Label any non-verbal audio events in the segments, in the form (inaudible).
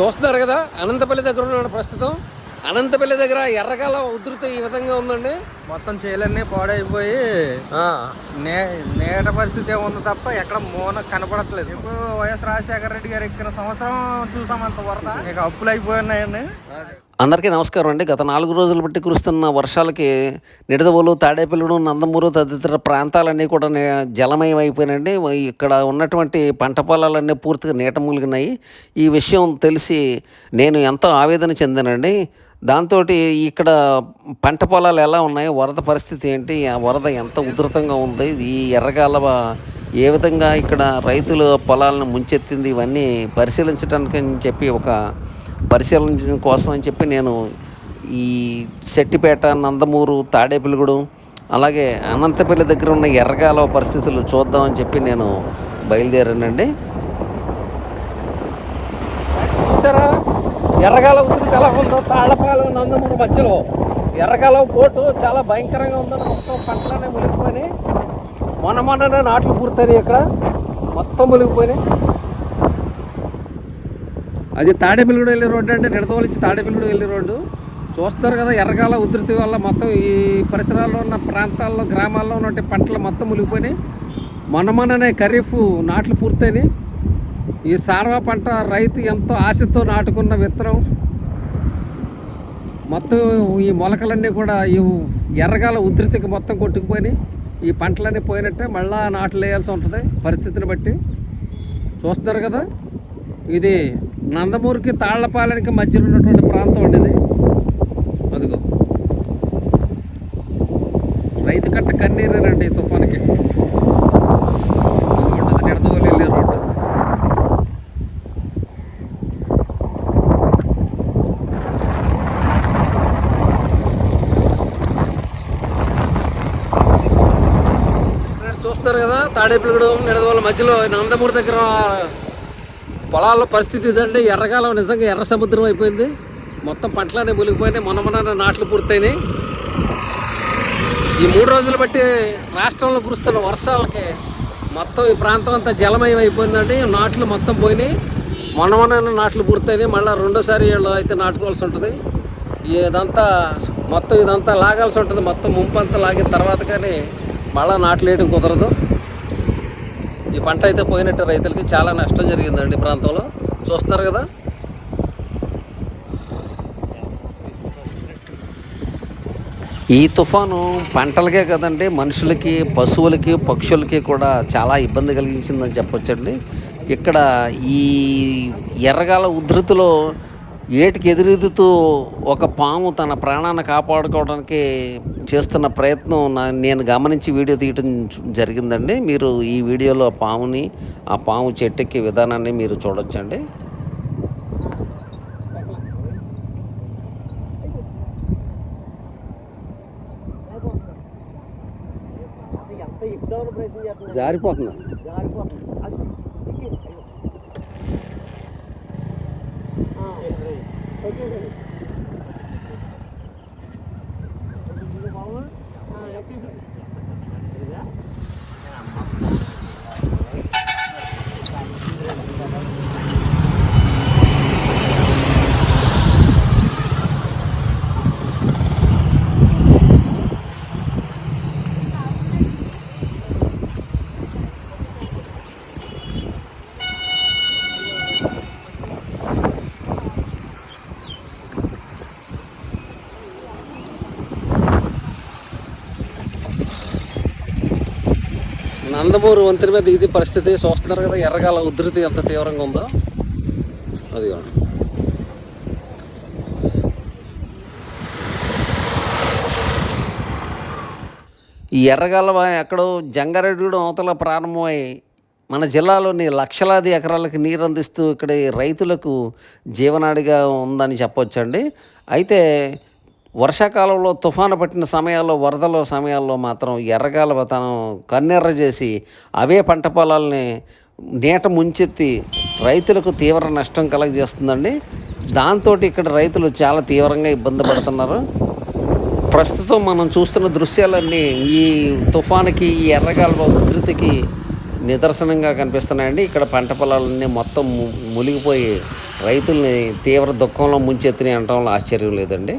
చూస్తున్నారు కదా అనంతపల్లి దగ్గర ఉన్నాడు ప్రస్తుతం. అనంతపల్లి దగ్గర ఎర్రకాల ఉధృతి ఈ విధంగా ఉందండి. మొత్తం చేలన్నీ పాడైపోయి ఆ, నే నేట పరిస్థితి ఉంది తప్ప ఎక్కడ మూన కనపడట్లేదు. ఇప్పుడు వైఎస్ రాజశేఖర రెడ్డి గారు ఎక్కిన సంవత్సరం చూసామంత వరద? ఇక అప్పులు అయిపోయినాయండి. అందరికీ నమస్కారం అండి. గత నాలుగు రోజులు బట్టి కురుస్తున్న వర్షాలకి నిడదవోలు తాడేపల్లిడు నందమూరు తదితర ప్రాంతాలన్నీ కూడా జలమయం అయిపోయినాయండి. ఇక్కడ ఉన్నటువంటి పంట పొలాలన్నీ పూర్తిగా నీట మూలిగినాయి ఈ విషయం తెలిసి నేను ఎంతో ఆవేదన చెందానండి. దాంతో ఇక్కడ పంట పొలాలు ఎలా ఉన్నాయి వరద పరిస్థితి ఏంటి ఆ వరద ఎంత ఉధృతంగా ఉంది ఈ ఎర్రగాలవ ఏ విధంగా ఇక్కడ రైతుల పొలాలను ముంచెత్తింది ఇవన్నీ పరిశీలించడానికి అని చెప్పి ఒక పరిశీలించడం కోసం అని చెప్పి నేను ఈ శెట్టిపేట నందమూరు తాడేపల్లిగూడెం అలాగే అనంతపల్లి దగ్గర ఉన్న ఎర్రగాల పరిస్థితులు చూద్దామని చెప్పి నేను బయలుదేరానండి. ఎర్రగాల ఎర్రకాల ఎలా ఉందో? తాళపాలెం నందమూరు మధ్యలో. ఎర్రకాలం పోటు చాలా భయంకరంగా ఉందని మొత్తం పంటలనే మునిగిపోయినాయి. మొన్న మొన్ననే నాట్లు పూర్తయినాయి ఇక్కడ. మొత్తం మునిగిపోయినాయి. అది తాడేపల్లిగూడ వెళ్ళే రోడ్డు అంటే నిడదవోలు ఇచ్చి తాడేపల్లిగూడ వెళ్ళే రోడ్డు. చూస్తున్నారు కదా ఎర్రకాల ఉధృతి వల్ల మొత్తం ఈ పరిసరాల్లో ఉన్న ప్రాంతాల్లో గ్రామాల్లో ఉన్న పంటలు మొత్తం మునిగిపోయినాయి. మొన్న మొన్ననే ఖరీఫ్ నాట్లు పూర్తయినాయి. ఈ సార్వా పంట రైతు ఎంతో ఆశతో నాటుకున్న విత్తనం. మొత్తం ఈ మొలకలన్నీ కూడా ఈ ఎర్రగాల ఉధృతికి మొత్తం కొట్టుకుపోయినాయి. ఈ పంటలన్నీ పోయినట్టే మళ్ళా నాట్లు వేయాల్సి ఉంటుంది పరిస్థితిని బట్టి. చూస్తున్నారు కదా ఇది నందమూరికి తాళ్ళపాలెనికి మధ్యలో ఉన్నటువంటి ప్రాంతం ఉండేది అదిగో. రైతు కట్ట కన్నీరేనండి ఈ తుఫానికి. అదిగోండి నిడదవోలు వెళ్ళే రోడ్డు. చూస్తారు కదా తాడేపల్లిగూడెం నిడదవోల మధ్యలో నందమూరి దగ్గర పొలాల పరిస్థితి ఇదండి. ఎర్రకాలం నిజంగా ఎర్ర సముద్రం అయిపోయింది. మొత్తం పంటలనే మునిగిపోయినాయి. మొన్న మొన్న నాట్లు పూర్తయినాయి. ఈ మూడు రోజులు బట్టి రాష్ట్రంలో కురుస్తున్న వర్షాలకి మొత్తం ఈ ప్రాంతం అంతా జలమయం అయిపోయిందండి. నాట్లు మొత్తం పోయినాయి. మొన్న మొన్న నాట్లు పూర్తయినాయి. మళ్ళీ రెండోసారి వీళ్ళు అయితే నాటుకోవాల్సి ఉంటుంది. ఇదంతా మొత్తం ఇదంతా లాగాల్సి ఉంటుంది. మొత్తం ముంపంతా లాగిన తర్వాత కానీ మళ్ళీ నాట్లు వేయడం కుదరదు. ఈ పంట అయితే పోయినట్టు రైతులకి చాలా నష్టం జరిగిందండి ప్రాంతంలో. చూస్తున్నారు కదా? ఈ తుఫాను పంటలకే కదండి మనుషులకి పశువులకి పక్షులకి కూడా చాలా ఇబ్బంది కలిగించిందని చెప్పొచ్చండి. ఇక్కడ ఈ ఎర్రగాల ఉధృతిలో ఏటికి ఎదురెదుతూ ఒక పాము తన ప్రాణాన్ని కాపాడుకోవడానికి చేస్తున్న ప్రయత్నం నా- నేను గమనించి వీడియో తీయటం జరిగిందండి. మీరు ఈ వీడియోలో ఆ పాముని ఆ పాము చెట్టెక్కే విధానాన్ని మీరు చూడొచ్చండి. ఎంత ఇద్దామని ప్రయత్నం చేస్తున్నారు జారిపోతుంది జారిపోతుంది అది ఎక్కి. ఆ, ఓకే. ఇది నందమూరు వంతెన మీద ఇది పరిస్థితి చూస్తున్నారు కదా ఎర్రగాల ఉధృతి ఎంత తీవ్రంగా ఉందో. అది ఈ ఎర్రగాల ఎక్కడో జంగారెడ్డిగూడెం అవతల ప్రారంభమై మన జిల్లాలోని లక్షలాది ఎకరాలకు నీరు అందిస్తూ ఇక్కడ రైతులకు జీవనాడిగా ఉందని చెప్పొచ్చండి. అయితే వర్షాకాలంలో తుఫాను పట్టిన సమయాల్లో వరదల సమయాల్లో మాత్రం ఎర్రగాల తను కన్నెర్ర చేసి అవే పంట పొలాలని నీట ముంచెత్తి రైతులకు తీవ్ర నష్టం కలగజేస్తుందండి. దాంతో ఇక్కడ రైతులు చాలా తీవ్రంగా ఇబ్బంది పడుతున్నారు. ప్రస్తుతం మనం చూస్తున్న దృశ్యాలన్నీ ఈ తుఫానుకి ఈ ఎర్రగాలువ ఉధృతికి నిదర్శనంగా కనిపిస్తున్నాయండి. ఇక్కడ పంట పొలాలన్నీ మొత్తం మునిగిపోయి రైతుల్ని తీవ్ర దుఃఖంలో ముంచెత్తిని అనడంలో ఆశ్చర్యం లేదండి.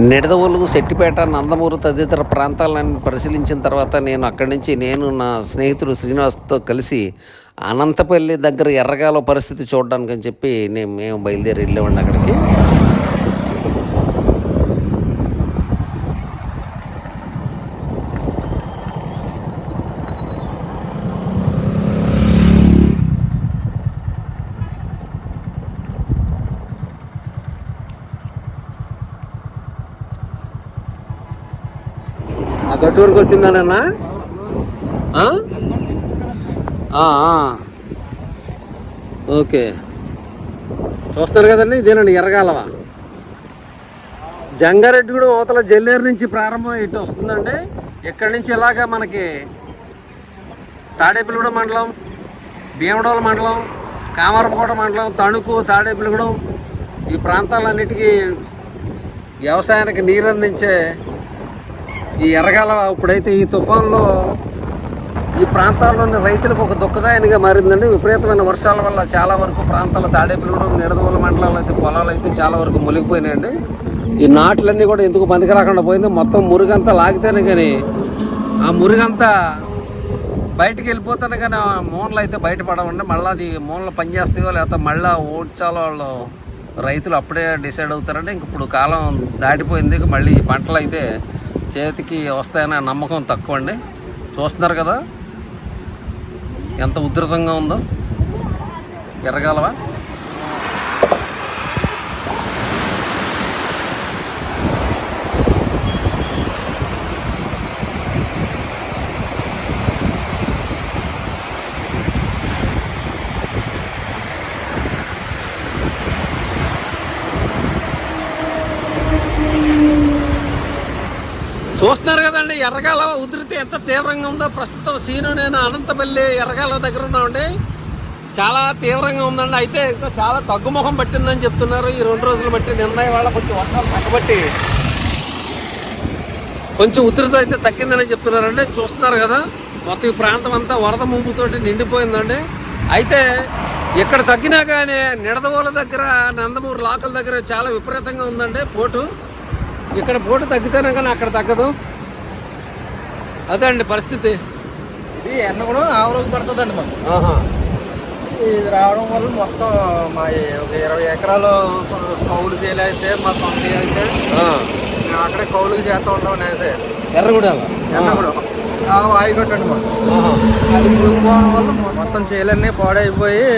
నిడదవోలు సెట్టిపేట నందమూరు తదితర ప్రాంతాలను పరిశీలించిన తర్వాత నేను అక్కడి నుంచి నేను నా స్నేహితుడు శ్రీనివాస్తో కలిసి అనంతపల్లి దగ్గర ఎర్రగాల పరిస్థితి చూడడానికి అని చెప్పి నేను మేము బయలుదేరి వెళ్ళేవాడిని అక్కడికి. ఆ గట్టూరుకు వచ్చిందానన్నా? ఓకే. చూస్తారు కదండి ఇదేనండి ఎర్రగాలవా. జంగారెడ్డి కూడా అవతల జల్లేరు నుంచి ప్రారంభం ఇటు వస్తుందండి. ఇక్కడి నుంచి ఇలాగా మనకి తాడేపల్లిగూడ మండలం భీమడోల మండలం కామరపకోట మండలం తణుకు తాడేపల్లిగూడెం ఈ ప్రాంతాలన్నిటికీ వ్యవసాయానికి నీరు అందించే ఈ ఎర్రగాల ఇప్పుడైతే ఈ తుఫాన్లో ఈ ప్రాంతాల్లోని రైతులకు ఒక దుఃఖదాయనిగా మారిందండి. విపరీతమైన వర్షాల వల్ల చాలా వరకు ప్రాంతాల తాడేపల్లిగూడెం నిడదవోలు మండలాలు అయితే పొలాలు అయితే చాలా వరకు మునిగిపోయినాయండి. ఈ నాట్లన్నీ కూడా ఎందుకు పనికి రాకుండా పోయింది మొత్తం మురుగంతా లాగితేనే కానీ ఆ మురుగంతా బయటికి వెళ్ళిపోతానే కానీ ఆ మూలలు అయితే బయటపడవండి. మళ్ళీ అది మూలలు పనిచేస్తాయో లేకపోతే మళ్ళీ ఓడ్చాలో వాళ్ళు రైతులు అప్పుడే డిసైడ్ అవుతారంటే ఇంక ఇప్పుడు కాలం దాటిపోయింది. మళ్ళీ పంటలు అయితే చేతికి వస్తాయనే నమ్మకం తక్కువ అండి చూస్తున్నారు కదా? ఎంత ఉధృతంగా ఉందో? ఎరగాలవా చూస్తున్నారు కదండి ఎర్రగాల ఉధృతి ఎంత తీవ్రంగా ఉందో ప్రస్తుతం సీను నేను అనంతపల్లి ఎర్రగాల దగ్గర ఉన్నామండి. చాలా తీవ్రంగా ఉందండి. అయితే ఇంకా చాలా తగ్గుముఖం పట్టిందని చెప్తున్నారు. ఈ రెండు రోజులు బట్టి నిర్ణయం వాళ్ళ కొంచెం వర్షాలు తగ్గబట్టి కొంచెం ఉధృతి అయితే తగ్గిందని చెప్తున్నారండి. చూస్తున్నారు కదా మొత్తం ఈ ప్రాంతం అంతా వరద ముంపుతోటి నిండిపోయిందండి. అయితే ఇక్కడ తగ్గినా కానీ నిడదవోల దగ్గర నందమూరు లాకల దగ్గర చాలా విపరీతంగా ఉందండి పోటు. ఇక్కడ పోటు తగ్గితేనే కానీ అక్కడ తగ్గదు. అదే అండి పరిస్థితి. ఇది ఎండ కూడా ఆ రోజు పడుతుందండి మాకు. ఇది రావడం వల్ల మొత్తం మా ఒక ఇరవై ఎకరాలు కౌలు చేయాలి అయితే మా సొంత అయితే. మేము అక్కడే కౌలుకి చేస్తూ ఉంటాం అయితే ఎర్రగూడెం కూడా. ఆయి కొట్టండి మాకు. అది మునిగిపోవడం వల్ల మొత్తం చేలన్నీ పాడైపోయి.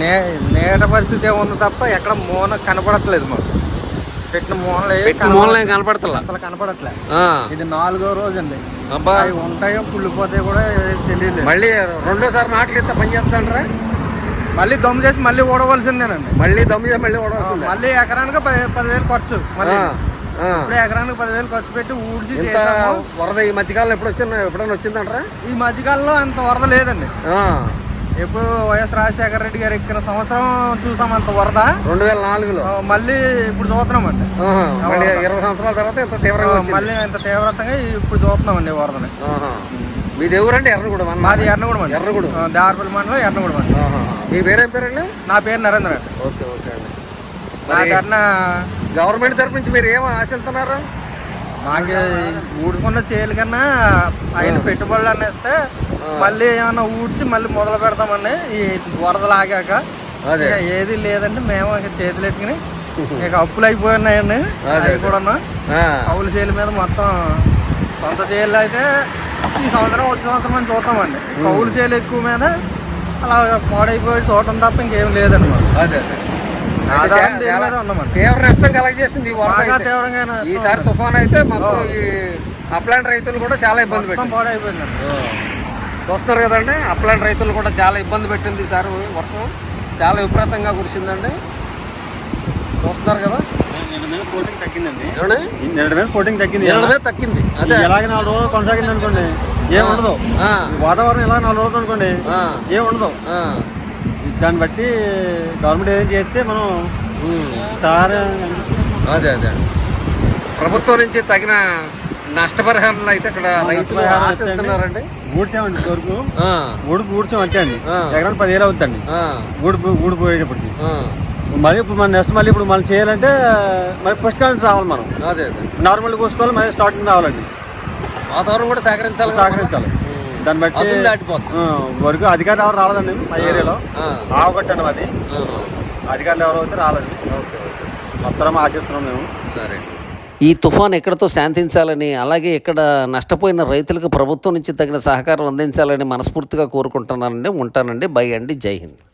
నే నేట పరిస్థితి ఉంది తప్ప ఎక్కడ మూన కనపడట్లేదు మాకు. పెట్టిన ఏవి పెట్టిన మూలనే కనపడతలా? అసలు కనపడట్లే. ఇది నాలుగో రోజు అండి అబ్బా. అవి ఉంటాయో కుళ్ళిపోతాయో కూడా తెలియదు మళ్ళీ రెండోసారి నాట్లు ఇస్తే పని చేస్తాండ్రా? మళ్ళీ దమ్ము చేసి మళ్ళీ ఓడవలసిందేనండి మళ్ళీ దమ్ము చేసి మళ్ళీ ఓడవస్తుందా? మళ్ళీ ఎకరానికి పది పదివేలు ఖర్చు మళ్ళీ. ఇప్పుడు ఎకరానికి పదివేలు ఖర్చు పెట్టి ఊడ్చి. వరద ఈ మధ్యకాలం ఎప్పుడు వచ్చిందా ఎప్పుడైనా వచ్చిందంటారా? ఈ మధ్యకాలంలో అంత వరద లేదండి. ఎప్పుడు వైఎస్ రాజశేఖర రెడ్డి గారు ఎక్కిన సంవత్సరం చూసాం అంత వరద. రెండు వేల నాలుగులో మళ్ళీ ఇప్పుడు చూస్తున్నామండి. ఆహా. మళ్ళీ ఇరవై సంవత్సరాల తర్వాత ఇంత తీవ్రంగా మళ్ళీ ఇంత తీవ్రతంగా ఇప్పుడు చూస్తున్నామండి ఈ వరదని. ఆహా. మీది ఎవరంటే ఎర్రగూడెం అన్న మాది ఎర్నగూడెం అండి ఎర్రగూడెం. దారపల్లి మండలం ఎర్నగూడెం అండి. మీ పేరేం పేరండి? నా పేరు నరేంద్ర అండి. ఓకే ఓకే అండి. నా కన్నా గవర్నమెంట్ తరపు నుంచి మీరు ఏం ఆశిస్తున్నారు మాకు ఊడుకున్న చేలు కన్నా ఆయన పెట్టుబడులు అనేస్తే. మళ్ళీ ఏమన్నా ఊడ్చి మళ్ళీ మొదలు పెడతామండి ఈ వరదలు ఆగాక అదే. ఏది లేదంటే మేము ఇక చేతులు ఎత్తుకుని (laughs) ఇక అప్పులు అయిపోయినాయండి అదే. కూడా ఆ. కౌలు చేల మీద మొత్తం సొంత చేలు అయితే ఈ సంవత్సరం వచ్చే సంవత్సరం అని చూస్తామండి. కౌలు చేలు ఎక్కువ మీద అలా పాడైపోయి చూడటం తప్ప ఇంకేం లేదండి మాకు. అదే అదే. తీవ్ర నష్టం కలగజేసింది ఈ వరద అయితే. ఈసారి తుఫాన్ అయితే మొత్తం ఈ అప్లాంట్ రైతులు కూడా చాలా ఇబ్బంది పాడైపోయిందండి. ఓ. చూస్తున్నారు కదండి. అప్లాంట్ రైతులు కూడా చాలా ఇబ్బంది పెట్టింది ఈసారి వర్షం. చాలా విపరీతంగా కురిసిందండి. చూస్తున్నారు కదా. కోటింగ్ తగ్గిందండి. ఏమండి? నిన్నటి మీద కోటింగ్ తగ్గింది. ఎనభై తగ్గింది. అదే. నాలుగు రోజులు కొనసాగింది అనుకోండి ఏం ఉండదు. ఆ, వాతావరణం ఇలా నాలుగు రోజులు అనుకోండి. దాన్ని బట్టి గవర్నమెంట్ ఏదైనా చేస్తే మనం. సహారా అదే అదే. ప్రభుత్వం నుంచి తగిన నష్టపరిహారం అయితే ఇక్కడ రైతులు ఆశిస్తున్నారండి ఊడ్చామండి వరకు ఆ, ఊడుపు ఊడ్చాం అంతే అండి. ఎకరానికి పదివేలు అవుతుందండి. ఆ, ఊడిపో ఊడిపోయేటప్పటికి ఆ. మళ్ళీ ఇప్పుడు మన నెక్స్ట్ మళ్ళీ ఇప్పుడు మనం చేయాలంటే మరి ఫస్ట్ కాలం రావాలి మనం. అదే అదే. నార్మల్ కోసుకోవాలి మళ్ళీ స్టార్టింగ్ రావాలండి. వాతావరణం కూడా సహకరించాలి. సహకరించాలి. దాన్ని బట్టి దాటిపోతుంది వరకు అధికారులు ఎవరు రాలేదండి మా ఏరియాలో. ఆవగట్టండి అది. అధికారులు ఎవరు అయితే రాలేదు మొత్తం ఆశిస్తున్నాం మేము. సరే. ఈ తుఫాన్ ఎక్కడితో శాంతించాలని అలాగే ఇక్కడ నష్టపోయిన రైతులకు ప్రభుత్వం నుంచి తగిన సహకారం అందించాలని మనస్ఫూర్తిగా కోరుకుంటున్నానండి. ఉంటానండి. బై అండి. జై హింద్.